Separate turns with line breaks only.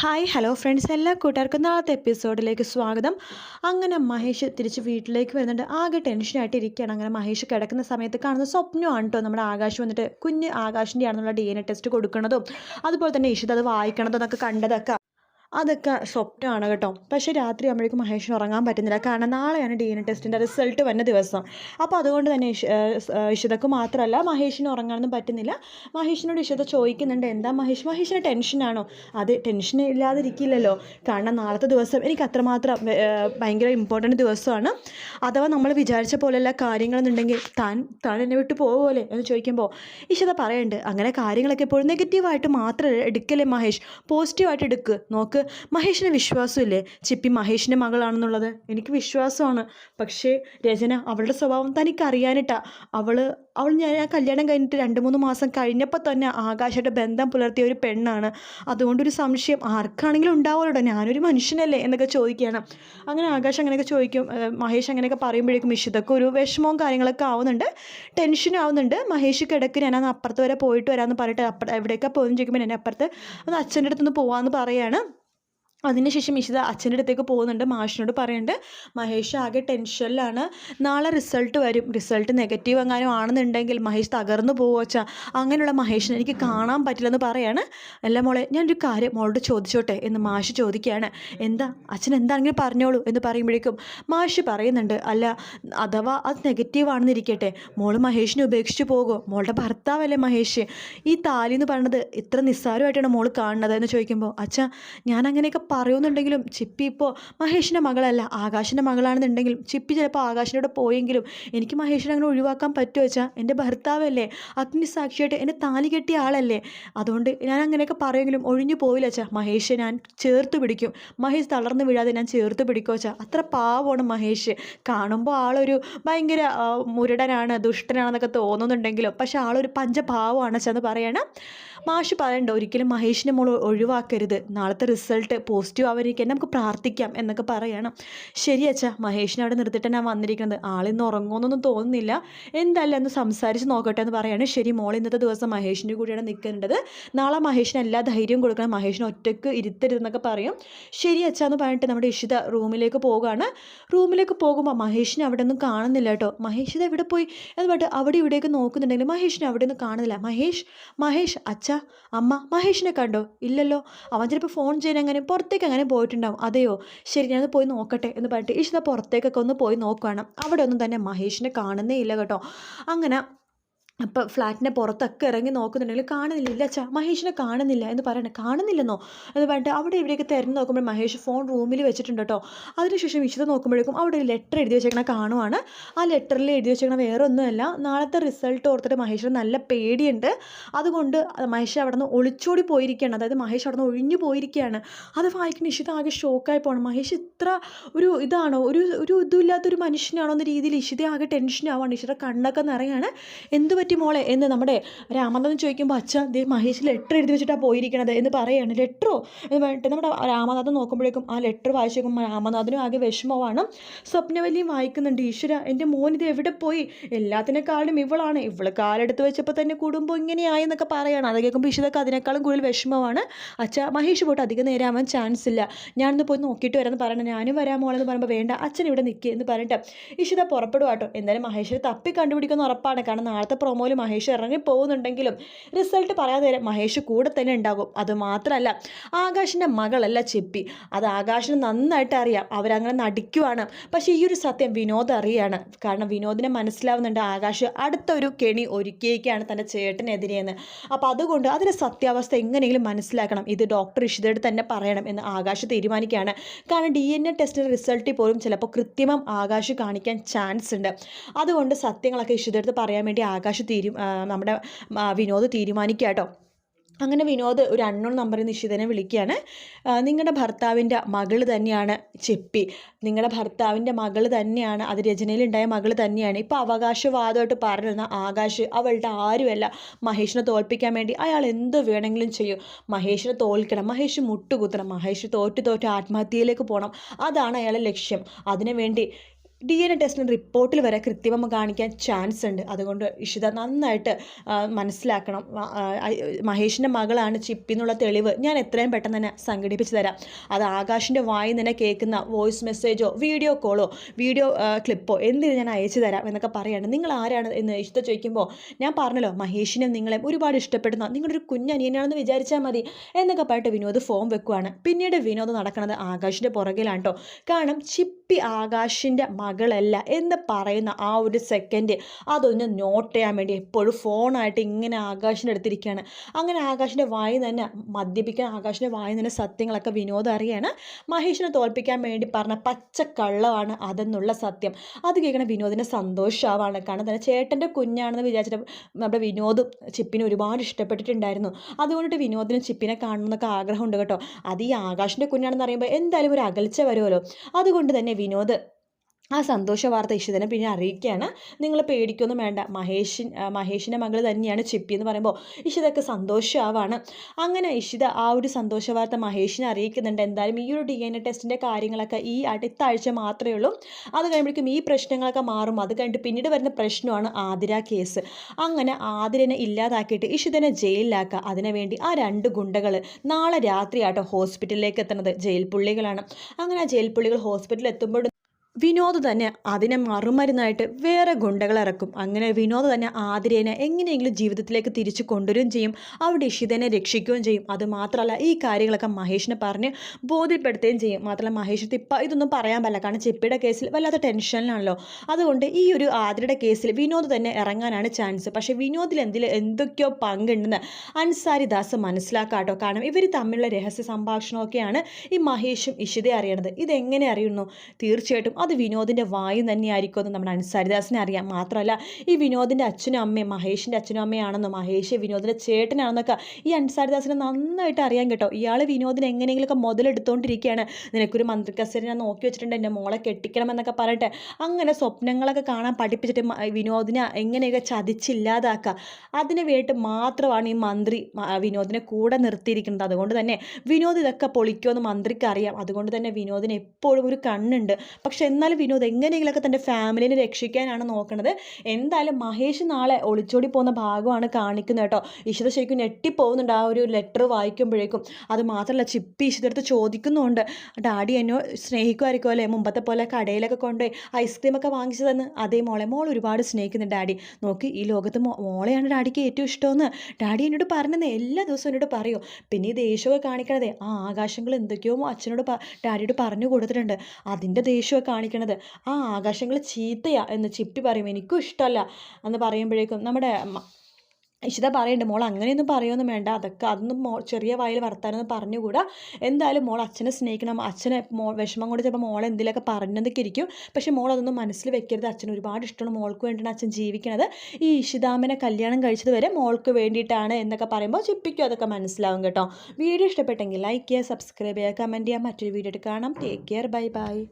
Hi hello friends എല്ലാ കൂട്ടുകാർക്കും നാളത്തെ എപ്പിസോഡിലേക്ക് സ്വാഗതം. അങ്ങനെ മഹേഷ് തിരിച്ച് വീട്ടിലേക്ക് വരുന്നുണ്ട്. ആകെ ടെൻഷനായിട്ട് ഇരിക്കുകയാണ്. അങ്ങനെ മഹേഷ് കിടക്കുന്ന സമയത്ത് കാണുന്ന സ്വപ്നമാണ് കേട്ടോ നമ്മുടെ ആകാശ് വന്നിട്ട്. കുഞ്ഞ് ആകാശിന്റെ ആണെന്നുള്ള ഡി എൻ എ ടെസ്റ്റ് കൊടുക്കുന്നതും അതുപോലെ തന്നെ ഇഷിത് അത് വായിക്കണതും എന്നൊക്കെ കണ്ടതൊക്കെ. അതൊക്കെ സ്വപ്നമാണ് കേട്ടോ. പക്ഷേ രാത്രി ആകുമ്പോഴേക്കും മഹേഷിന് ഉറങ്ങാൻ പറ്റുന്നില്ല. കാരണം നാളെയാണ് ഡി എൻ എ ടെസ്റ്റിന്റെ റിസൾട്ട് വന്ന ദിവസം. അപ്പോൾ അതുകൊണ്ട് തന്നെ ഇഷ് ഇഷിതക്ക് മാത്രമല്ല മഹേഷിന് ഉറങ്ങാനൊന്നും പറ്റുന്നില്ല. മഹേഷിനോട് ഇഷിത ചോദിക്കുന്നുണ്ട് എന്താ മഹേഷ്? മഹേഷിന് ടെൻഷനാണോ അത് ടെൻഷൻ ഇല്ലാതിരിക്കില്ലല്ലോ. കാരണം നാളത്തെ ദിവസം എനിക്ക് അത്രമാത്രം ഭയങ്കര ഇമ്പോർട്ടന്റ് ദിവസമാണ്. അഥവാ നമ്മൾ വിചാരിച്ച പോലെയുള്ള കാര്യങ്ങളെന്നുണ്ടെങ്കിൽ താൻ താൻ എന്നെ വിട്ട് പോകുമല്ലേ എന്ന് ചോദിക്കുമ്പോൾ ഇഷിത പറയുന്നുണ്ട് അങ്ങനെ കാര്യങ്ങളൊക്കെ എപ്പോഴും നെഗറ്റീവായിട്ട് മാത്രം എടുക്കല്ലേ മഹേഷ്? പോസിറ്റീവായിട്ട് എടുക്ക്. നോക്ക് മഹേഷിന് വിശ്വാസമില്ലേ? ചിപ്പി മഹേഷിന്റെ മകളാണെന്നുള്ളത്? എനിക്ക് വിശ്വാസമാണ്. പക്ഷേ രചന അവളുടെ സ്വഭാവം തനിക്ക് അറിയാനിട്ടാ അവൾ അവൾ ഞാൻ ആ കല്യാണം കഴിഞ്ഞിട്ട് രണ്ട് മൂന്ന് മാസം കഴിഞ്ഞപ്പോൾ തന്നെ ആകാശമായിട്ട് ബന്ധം പുലർത്തിയ ഒരു പെണ്ണാണ്. അതുകൊണ്ടൊരു സംശയം ആർക്കാണെങ്കിലും ഉണ്ടാവുമല്ലോ ഞാനൊരു മനുഷ്യനല്ലേ? എന്നൊക്കെ ചോദിക്കുകയാണ്. അങ്ങനെ ആകാശ് അങ്ങനെയൊക്കെ ചോദിക്കും. മഹേഷ് അങ്ങനെയൊക്കെ പറയുമ്പോഴേക്കും ഇഷിതൊക്കെ ഒരു വിഷമവും കാര്യങ്ങളൊക്കെ ആവുന്നുണ്ട്. ടെൻഷനും ആവുന്നുണ്ട്. മഹേഷ് കിടക്ക് ഞാൻ അന്ന് അപ്പുറത്ത് വരെ പോയിട്ട് വരാമെന്ന് പറഞ്ഞിട്ട് അപ്പുറം എവിടെയൊക്കെ പോകുന്നു ചോദിക്കുമ്പോൾ എന്നെ അപ്പുറത്ത് ഒന്ന് അച്ഛന്റെ അടുത്തുനിന്ന് പോകാമെന്ന് പറയാണ് അതിനുശേഷം ഇഷിത അച്ഛന്റെ അടുത്തേക്ക് പോകുന്നുണ്ട്. മാഷിനോട് പറയുന്നുണ്ട് മഹേഷ് ആകെ ടെൻഷനിലാണ്. നാളെ റിസൾട്ട് വരും. റിസൾട്ട് നെഗറ്റീവ് എങ്ങാനും ആണെന്നുണ്ടെങ്കിൽ മഹേഷ് തകർന്നു പോവുവച്ചാ അങ്ങനെയുള്ള മഹേഷിനെ എനിക്ക് കാണാൻ പറ്റില്ലെന്ന് പറയാണ്. അല്ല മോളെ ഞാനൊരു കാര്യം മോളോട് ചോദിച്ചോട്ടെ? എന്ന് മാഷ് ചോദിക്കുകയാണ്. എന്താ? അച്ഛൻ എന്താണെങ്കിലും പറഞ്ഞോളൂ എന്ന് പറയുമ്പോഴേക്കും മാഷ് പറയുന്നുണ്ട് അല്ല അഥവാ അത് നെഗറ്റീവ് ആണെന്നിരിക്കട്ടെ. മോൾ മഹേഷിനെ ഉപേക്ഷിച്ച് പോകുമോ മോളുടെ ഭർത്താവല്ലേ മഹേഷ്? ഈ താലി എന്ന് പറയുന്നത് ഇത്ര നിസ്സാരമായിട്ടാണ് മോൾ കാണുന്നത് എന്ന് ചോദിക്കുമ്പോൾ അച്ഛാ ഞാൻ അങ്ങനെയൊക്കെ പറയുന്നുണ്ടെങ്കിലും ചിപ്പി ഇപ്പോൾ മഹേഷിന്റെ മകളല്ല ആകാശിന്റെ മകളാണെന്നുണ്ടെങ്കിലും ചിപ്പി ചിലപ്പോൾ ആകാശിനോട് പോയെങ്കിലും എനിക്ക് മഹേഷിനെ അങ്ങനെ ഒഴിവാക്കാൻ പറ്റുമോ വെച്ചാൽ എന്റെ ഭർത്താവല്ലേ അഗ്നിസാക്ഷിയായിട്ട് എന്നെ താലി കെട്ടിയ ആളല്ലേ? അതുകൊണ്ട് ഞാൻ അങ്ങനെയൊക്കെ പറയുമെങ്കിലും ഒഴിഞ്ഞു പോവില്ല വെച്ചാൽ മഹേഷ് ഞാൻ ചേർത്ത് പിടിക്കും. മഹേഷ് തളർന്നു വീഴാതെ ഞാൻ ചേർത്ത് പിടിക്കുക വെച്ചാൽ അത്ര പാവമാണ് മഹേഷ്. കാണുമ്പോൾ ആളൊരു ഭയങ്കര മുരടനാണ് ദുഷ്ടനാണെന്നൊക്കെ തോന്നുന്നുണ്ടെങ്കിലും പക്ഷെ ആളൊരു പഞ്ചഭാവമാണ് വെച്ചാൽ എന്ന് പറയണം. മാഷ് പറയണ്ട ഒരിക്കലും മഹേഷിനെ മോൾ ഒഴിവാക്കരുത്. നാളത്തെ റിസൾട്ട് പോസിറ്റീവ് ആവാതിരിക്കാൻ നമുക്ക് പ്രാർത്ഥിക്കാം എന്നൊക്കെ പറയണം. ശരി അച്ഛാ മഹേഷിനെ അവിടെ നിർത്തിയിട്ട് ഞാൻ വന്നിരിക്കുന്നത്. ആളിന്ന് ഉറങ്ങുമെന്നൊന്നും തോന്നുന്നില്ല. എന്തായാലും ഒന്ന് സംസാരിച്ച് നോക്കട്ടെ എന്ന് പറയാണ്. ശരി മോൾ ഇന്നത്തെ ദിവസം മഹേഷിന്റെ കൂടെയാണ് നിൽക്കേണ്ടത്. നാളെ മഹേഷിന് എല്ലാ ധൈര്യവും കൊടുക്കണം. മഹേഷിനെ ഒറ്റയ്ക്ക് ഇരുത്തരുതെന്നൊക്കെ പറയും. ശരി അച്ഛാ എന്ന് പറഞ്ഞിട്ട് നമ്മുടെ ഇഷിത റൂമിലേക്ക് പോവുകയാണ്. റൂമിലേക്ക് പോകുമ്പോൾ മഹേഷിനെ അവിടെ ഒന്നും കാണുന്നില്ല കേട്ടോ. മഹേഷ് ഇത് എവിടെ പോയി? എന്ന് പറഞ്ഞിട്ട് അവിടെ ഇവിടെയൊക്കെ നോക്കുന്നുണ്ടെങ്കിൽ മഹേഷിനെ അവിടെ ഒന്നും കാണുന്നില്ല. മഹേഷ് മഹേഷ് അച്ഛ അമ്മ മഹേഷിനെ കണ്ടോ? ഇല്ലല്ലോ. അവൻ ചിലപ്പോൾ ഫോൺ ചെയ്യാൻ അങ്ങനെ പുറത്തേക്ക് അങ്ങനെ പോയിട്ടുണ്ടാവും. അതെയോ? ശരി ഞാനത് പോയി നോക്കട്ടെ. എന്ന് പറഞ്ഞിട്ട് ഇഷിത പുറത്തേക്കൊക്കെ ഒന്ന് പോയി നോക്കുകയാണ് അവിടെ ഒന്നും തന്നെ മഹേഷിനെ കാണുന്നേ ഇല്ല കേട്ടോ. അങ്ങനെ അപ്പോൾ ഫ്ലാറ്റിന്റെ പുറത്തൊക്കെ ഇറങ്ങി നോക്കുന്നുണ്ടെങ്കിൽ കാണുന്നില്ല. ഇല്ല അച്ഛാ മഹേഷിനെ കാണുന്നില്ല എന്ന് പറയണേ. കാണുന്നില്ലെന്നോ? എന്ന് പറഞ്ഞിട്ട് അവിടെ ഇവിടെയൊക്കെ തിരഞ്ഞു നോക്കുമ്പോൾ മഹേഷ് ഫോൺ റൂമിൽ വെച്ചിട്ടുണ്ട് കേട്ടോ. അതിനുശേഷം വിശദം നോക്കുമ്പോഴേക്കും അവിടെ ഒരു ലെറ്റർ എഴുതി വെച്ചേക്കണ കാണുവാണ്. ആ ലെറ്ററിൽ എഴുതി വെച്ചേക്കണ വേറെ ഒന്നുമല്ല നാളത്തെ റിസൾട്ട് ഓർത്തിട്ട് മഹേഷിന് നല്ല പേടിയുണ്ട്. അതുകൊണ്ട് മഹേഷ് അവിടെ നിന്ന് ഒളിച്ചോടി പോയിരിക്കുകയാണ്. അതായത് മഹേഷ് അവിടെ നിന്ന് ഒഴിഞ്ഞു പോയിരിക്കുകയാണ്. അത് വായിക്കുന്ന ഇഷിത ആകെ ഷോക്കായി പോകണം മഹേഷ് ഇത്ര ഒരു ഇതാണോ? ഒരു ഒരു ഇതുമില്ലാത്തൊരു മനുഷ്യനാണോ എന്ന രീതിയിൽ ഇഷിത ആകെ ടെൻഷനാവാണ് ഇഷിത കണ്ണൊക്കെ നിറയാണ്. എന്ത് പറ്റി മോളെ എന്ന് നമ്മുടെ രാമനാഥൻ ചോദിക്കുമ്പോൾ അച്ഛൻ ദേ മഹേഷ് ലെറ്റർ എഴുതി വെച്ചിട്ടാണ് പോയിരിക്കണത് എന്ന് പറയുകയാണ് ലെറ്ററോ എന്ന് പറഞ്ഞിട്ട് നമ്മുടെ രാമനാഥൻ നോക്കുമ്പോഴേക്കും ആ ലെറ്റർ വായിച്ചു നോക്കുമ്പോൾ രാമനാഥനും ആകെ വിഷമമാണ്. സ്വപ്നവല്ലിയും വായിക്കുന്നുണ്ട് ഈശ്വര എന്റെ മോൻ ഇത് എവിടെ പോയി? എല്ലാത്തിനേക്കാളും ഇവളാണ്. ഇവൾ കാലെടുത്ത് വെച്ചപ്പോൾ തന്നെ കുടുംബം ഇങ്ങനെയായി എന്നൊക്കെ പറയാണ്. അത് കേൾക്കുമ്പോൾ ഈശ്വരക്ക് അതിനേക്കാളും കൂടുതൽ വിഷമമാണ്. അച്ഛ മഹേഷ് പോട്ട് അധികം നേരം ആവാൻ ചാൻസ് ഇല്ല. ഞാനൊന്ന് പോയി നോക്കിയിട്ട് വരാമെന്ന് പറയണം. ഞാനും വരാൻ മോളെന്ന് പറയുമ്പോൾ വേണ്ട അച്ഛൻ ഇവിടെ നിൽക്കുക എന്ന് പറഞ്ഞിട്ട് ഈശ്വര പുറപ്പെടുവാട്ടോ എന്തായാലും മഹേഷിനെ തപ്പി കണ്ടുപിടിക്കുന്ന ഉറപ്പാണ്. കാരണം നാളത്തെ പ്രൊമോയിൽ മഹേഷ് ഇറങ്ങി പോകുന്നുണ്ടെങ്കിലും റിസൾട്ട് പറയാതെ വരെ മഹേഷ് കൂടെ തന്നെ ഉണ്ടാകും. അതുമാത്രമല്ല ആകാശിന്റെ മകളല്ല ചെപ്പി. അത് ആകാശിന് നന്നായിട്ട് അറിയാം. അവരങ്ങനെ നടിക്കുവാണ്. പക്ഷേ ഈ ഒരു സത്യം വിനോദ് അറിയാണ്. കാരണം വിനോദിനെ മനസ്സിലാവുന്നുണ്ട് ആകാശ് അടുത്തൊരു കെണി ഒരുക്കിയേക്കാണ് തന്റെ ചേട്ടനെതിരെയെന്ന്. അപ്പോൾ അതുകൊണ്ട് അതിന്റെ സത്യാവസ്ഥ എങ്ങനെയെങ്കിലും മനസ്സിലാക്കണം. ഇത് ഡോക്ടർ ഇഷിതയോട് തന്നെ പറയണം എന്ന് ആകാശ് തീരുമാനിക്കുകയാണ്. കാരണം ഡി എൻ എ ടെസ്റ്റിന്റെ റിസൾട്ടിൽ പോലും ചിലപ്പോൾ കൃത്രിമം ആകാശ് കാണിക്കാൻ ചാൻസ് ഉണ്ട്. അതുകൊണ്ട് സത്യങ്ങളൊക്കെ ഇഷിതടുത്ത് പറയാൻ വേണ്ടി ആകാശ് തീരു തീരും നമ്മുടെ വിനോദ് തീരുമാനിക്കുക കേട്ടോ. അങ്ങനെ വിനോദ് ഒരു അണ്ണോൺ നമ്പറിൽ നിശ്ചിതനെ വിളിക്കുകയാണ്. നിങ്ങളുടെ ഭർത്താവിന്റെ മകൾ തന്നെയാണ് ചെപ്പി. നിങ്ങളുടെ ഭർത്താവിന്റെ മകൾ തന്നെയാണ് അത് രചനയിലുണ്ടായ മകൾ തന്നെയാണ്. ഇപ്പോൾ അവകാശവാദമായിട്ട് പറഞ്ഞിരുന്ന ആകാശ് അവളുടെ ആരുമല്ല. മഹേഷിനെ തോൽപ്പിക്കാൻ വേണ്ടി അയാൾ എന്ത് വേണമെങ്കിലും ചെയ്യും. മഹേഷിനെ തോൽക്കണം മഹേഷ് മുട്ടുകുത്തണം മഹേഷ് തോറ്റ് തോറ്റ് ആത്മഹത്യയിലേക്ക് പോകണം അതാണ് അയാളെ ലക്ഷ്യം. അതിനു വേണ്ടി ഡി എൻ എ ടെസ്റ്റിന് റിപ്പോർട്ടിൽ വരെ കൃത്രിമം കാണിക്കാൻ ചാൻസ് ഉണ്ട്. അതുകൊണ്ട് ഇഷിത നന്നായിട്ട് മനസ്സിലാക്കണം. മഹേഷിന്റെ മകളാണ് ചിപ്പി എന്നുള്ള തെളിവ് ഞാൻ എത്രയും പെട്ടെന്ന് തന്നെ സംഘടിപ്പിച്ച് തരാം. അത് ആകാശിന്റെ വായിൽ നിന്ന് കേൾക്കുന്ന വോയിസ് മെസ്സേജോ വീഡിയോ കോളോ വീഡിയോ ക്ലിപ്പോ എന്തിനും ഞാൻ അയച്ചു തരാം എന്നൊക്കെ പറയാണ്. നിങ്ങൾ ആരാണ് എന്ന് ഇഷ്ട ചോദിക്കുമ്പോൾ ഞാൻ പറഞ്ഞല്ലോ മഹേഷിനെ നിങ്ങളെ ഒരുപാട് ഇഷ്ടപ്പെടുന്ന നിങ്ങളൊരു കുഞ്ഞനിയനാണെന്ന് വിചാരിച്ചാൽ മതി എന്നൊക്കെ പറഞ്ഞിട്ട് വിനോദ് ഫോം വെക്കുവാണ്. പിന്നീട് വിനോദ് നടക്കുന്നത് ആകാശിന്റെ പുറകിലാണ് കേട്ടോ കാരണം ചിപ്പി ആകാശിന്റെ മകളല്ല എന്ന് പറയുന്ന ആ ഒരു സെക്കൻഡ് അതൊന്ന് നോട്ട് ചെയ്യാൻ വേണ്ടി എപ്പോഴും ഫോണായിട്ട് ഇങ്ങനെ ആകാശിന്റെ അടുത്തിരിക്കുകയാണ്. അങ്ങനെ ആകാശിന്റെ വായി തന്നെ മദ്യപിക്കാൻ ആകാശിന്റെ വായി തന്നെ സത്യങ്ങളൊക്കെ വിനോദം അറിയാണ്. മഹേഷിനെ തോൽപ്പിക്കാൻ വേണ്ടി പറഞ്ഞ പച്ചക്കള്ളമാണ് അതെന്നുള്ള സത്യം. അത് കേൾക്കണ വിനോദിന്റെ സന്തോഷമാവാണ് കാരണം തന്നെ ചേട്ടന്റെ കുഞ്ഞാണെന്ന് വിചാരിച്ചിട്ട് നമ്മുടെ വിനോദും ചിപ്പിനെ ഒരുപാട് ഇഷ്ടപ്പെട്ടിട്ടുണ്ടായിരുന്നു. അതുകൊണ്ടിട്ട് വിനോദിനും ചിപ്പിനെ കാണണമെന്നൊക്കെ ആഗ്രഹമുണ്ട് കേട്ടോ. അത് ഈ ആകാശിന്റെ കുഞ്ഞാണെന്ന് പറയുമ്പോൾ എന്തായാലും ഒരു അകൽച്ച വരുമല്ലോ. അതുകൊണ്ട് തന്നെ വിനോദ് ആ സന്തോഷ വാർത്ത ഇഷിതനെ പിന്നെ അറിയിക്കുകയാണ്. നിങ്ങൾ പേടിക്കൊന്നും വേണ്ട. മഹേഷിൻ ആ, മഹേഷിന്റെ മകൾ തന്നെയാണ് ചെപ്പി എന്ന് പറയുമ്പോൾ ഇഷിതൊക്കെ സന്തോഷമാവാണ് അങ്ങനെ ഇഷിത ആ ഒരു സന്തോഷ വാർത്ത മഹേഷിനെ അറിയിക്കുന്നുണ്ട്. എന്തായാലും ഈ ഒരു ഡി എൻ എ ടെസ്റ്റിന്റെ കാര്യങ്ങളൊക്കെ ഈ അടുത്ത ആഴ്ച മാത്രമേ ഉള്ളൂ. അത് കഴിയുമ്പോഴേക്കും ഈ പ്രശ്നങ്ങളൊക്കെ മാറും. അത് കഴിഞ്ഞിട്ട് പിന്നീട് വരുന്ന പ്രശ്നമാണ് ആതിര കേസ്. അങ്ങനെ ആതിരനെ ഇല്ലാതാക്കിയിട്ട് ഇഷിതനെ ജയിലിലാക്കുക. അതിനുവേണ്ടി ആ രണ്ട് ഗുണ്ടകൾ നാളെ രാത്രിയാട്ടോ ഹോസ്പിറ്റലിലേക്ക് എത്തുന്നത്. ജയിൽ പുള്ളികളാണ്. അങ്ങനെ ആ ജയിൽ പുള്ളികൾ ഹോസ്പിറ്റലിൽ എത്തുമ്പോൾ വിനോദ് തന്നെ അതിനെ മറുമരുന്നായിട്ട് വേറെ ഗുണ്ടകൾ ഇറക്കും. അങ്ങനെ വിനോദ് തന്നെ ആതിരേനെ എങ്ങനെയെങ്കിലും ജീവിതത്തിലേക്ക് തിരിച്ചു കൊണ്ടുവരികയും ചെയ്യും. അവിടെ ഇഷിതനെ രക്ഷിക്കുകയും ചെയ്യും. അതുമാത്രമല്ല ഈ കാര്യങ്ങളൊക്കെ മഹേഷിനെ പറഞ്ഞ് ബോധ്യപ്പെടുത്തുകയും ചെയ്യും. മാത്രമല്ല മഹേഷ് ഇപ്പം ഇതൊന്നും പറയാൻ പറ്റില്ല കാരണം ചെപ്പിയുടെ കേസിൽ വല്ലാത്ത ടെൻഷനിലാണല്ലോ. അതുകൊണ്ട് ഈ ഒരു ആതിരയുടെ കേസിൽ വിനോദ് തന്നെ ഇറങ്ങാനാണ് ചാൻസ്. പക്ഷേ വിനോദിൽ എന്തിൽ എന്തൊക്കെയോ പങ്കുണ്ടെന്ന് അൻസാരി ദാസ് മനസ്സിലാക്കാട്ടോ. കാരണം ഇവർ തമ്മിലുള്ള രഹസ്യ സംഭാഷണമൊക്കെയാണ് ഈ മഹേഷും ഇഷിതയും അറിയണത്. ഇതെങ്ങനെ അറിയുന്നു? തീർച്ചയായിട്ടും അത് വിനോദിന്റെ വായു തന്നെയായിരിക്കും എന്ന് നമ്മുടെ അൻസാരിദാസിനെ അറിയാം. മാത്രമല്ല ഈ വിനോദിന്റെ അച്ഛനും അമ്മയും മഹേഷിന്റെ അച്ഛനും അമ്മയാണെന്നും മഹേഷ് വിനോദിന്റെ ചേട്ടനാണെന്നൊക്കെ ഈ അൻസാരിദാസിനെ നന്നായിട്ട് അറിയാം കേട്ടോ. ഇയാൾ വിനോദിനെ എങ്ങനെയെങ്കിലുമൊക്കെ മുതലെടുത്തുകൊണ്ടിരിക്കുകയാണ് നിനക്കൊരു മന്ത്രിക്കസേര ഞാൻ നോക്കി വെച്ചിട്ടുണ്ട് എന്റെ മോളെ കെട്ടിക്കണമെന്നൊക്കെ പറഞ്ഞിട്ട് അങ്ങനെ സ്വപ്നങ്ങളൊക്കെ കാണാൻ പഠിപ്പിച്ചിട്ട് വിനോദിനെ എങ്ങനെയൊക്കെ ചതിച്ചില്ലാതാക്കുക. അതിന് വേണ്ടിയിട്ട് മാത്രമാണ് ഈ മന്ത്രി വിനോദിനെ കൂടെ നിർത്തിയിരിക്കുന്നത്. അതുകൊണ്ട് തന്നെ വിനോദ് ഇതൊക്കെ പൊളിക്കുമെന്ന് മന്ത്രിക്ക് അറിയാം. അതുകൊണ്ട് തന്നെ വിനോദിന് എപ്പോഴും ഒരു കണ്ണുണ്ട്. പക്ഷെ എന്നാലും വിനോദ് എങ്ങനെയെങ്കിലുമൊക്കെ തന്റെ ഫാമിലിനെ രക്ഷിക്കാനാണ് നോക്കുന്നത് എന്തായാലും മഹേഷ് നാളെ ഒളിച്ചോടി പോകുന്ന ഭാഗമാണ് കാണിക്കുന്നത് കേട്ടോ. ഇഷിത ശരിക്കും ഞെട്ടിപ്പോകുന്നുണ്ട് ആ ഒരു ലെറ്റർ വായിക്കുമ്പോഴേക്കും. അത് മാത്രമല്ല ചിപ്പി ഇഷിതടുത്ത് ചോദിക്കുന്നുണ്ട് ഡാഡി എന്നെ സ്നേഹിക്കുമായിരിക്കും അല്ലേ? മുമ്പത്തെ പോലെ കടയിലൊക്കെ കൊണ്ടുപോയി ഐസ്ക്രീമൊക്കെ വാങ്ങിച്ചു തന്ന് അതേ മോളെ മോൾ ഒരുപാട് സ്നേഹിക്കുന്നു ഡാഡി. നോക്കി ഈ ലോകത്ത് മോളെയാണ് ഡാഡിക്ക് ഏറ്റവും ഇഷ്ടമെന്ന്. ഡാഡി എന്നോട് പറഞ്ഞത് എല്ലാ ദിവസവും എന്നോട് പറയൂ. പിന്നെ ഈ ദേഷ്യമൊക്കെ കാണിക്കണതേ ആ ആകാശങ്ങൾ എന്തൊക്കെയോ അച്ഛനോട് ഡാഡിയോട് പറഞ്ഞു കൊടുത്തിട്ടുണ്ട്. അതിന്റെ ദേഷ്യമൊക്കെ കാണിക്കണത്. ആ ആകാശങ്ങൾ ചീത്തയാ എന്ന് ചിപ്പി പറയും. എനിക്കും ഇഷ്ടമല്ല എന്ന് പറയുമ്പോഴേക്കും നമ്മുടെ ഇഷിത പറയുന്നുണ്ട് മോൾ അങ്ങനെയൊന്നും പറയുമൊന്നും വേണ്ട. അതൊക്കെ അതൊന്നും മോ ചെറിയ വായിൽ വർത്താനൊന്നും പറഞ്ഞുകൂടാ. എന്തായാലും മോൾ അച്ഛനെ സ്നേഹിക്കണം. അച്ഛനെ മോ വിഷമം കൊണ്ട് ചിലപ്പോൾ മോൾ എന്തെങ്കിലുമൊക്കെ പറഞ്ഞതൊക്കെ ഇരിക്കും. പക്ഷേ മോൾ അതൊന്നും മനസ്സിൽ വെക്കരുത്. അച്ഛൻ ഒരുപാട് ഇഷ്ടമാണ് മോൾക്ക് വേണ്ടിയാണ് അച്ഛൻ ജീവിക്കണത്. ഈ ഇഷിതാമനെ കല്യാണം കഴിച്ചത് വരെ മോൾക്ക് വേണ്ടിയിട്ടാണ് എന്നൊക്കെ പറയുമ്പോൾ ചിപ്പിക്കും. അതൊക്കെ മനസ്സിലാവും കേട്ടോ. വീഡിയോ ഇഷ്ടപ്പെട്ടെങ്കിൽ ലൈക്ക് ചെയ്യുക സബ്സ്ക്രൈബ് ചെയ്യുക കമന്റ് ചെയ്യുക. മറ്റൊരു വീഡിയോ കാണാം. Take care bye bye